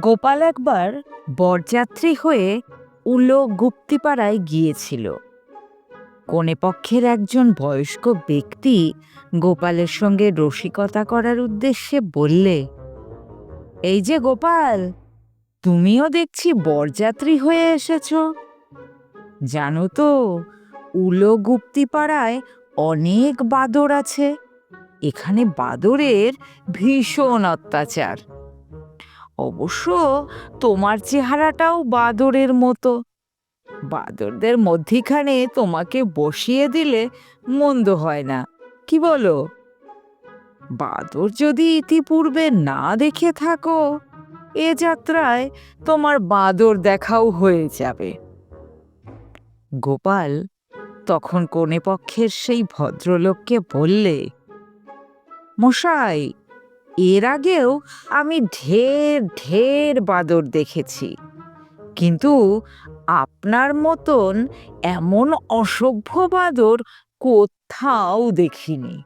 গোপাল একবার বরযাত্রী হয়ে উলো গুপ্তিপাড়ায় গিয়েছিল। কনেপক্ষের একজন বয়স্ক ব্যক্তি গোপালের সঙ্গে রসিকতা করার উদ্দেশ্যে বললে, এই যে গোপাল, তুমিও দেখছি বরযাত্রী হয়ে এসেছ। জানো তো, উলো গুপ্তিপাড়ায় অনেক বাদর আছে। এখানে বাদরের ভীষণ অত্যাচার। অবশ্য তোমার চেহারাটাও বাদরের মতো। বাদরদের মধ্যিখানে তোমাকে বসিয়ে দিলে মন্দ হয় না, কি বলো? বাদর যদি ইতিপূর্বে না দেখে থাকো, এ যাত্রায় তোমার বাদর দেখাও হয়ে যাবে। গোপাল তখন কনেপক্ষের সেই ভদ্রলোককে বললে, মশাই এর আগেও আমি ঢের ঢের বাদর দেখেছি। কিন্তু আপনার মতন এমন অসভ্য বাদর কোথাও দেখিনি।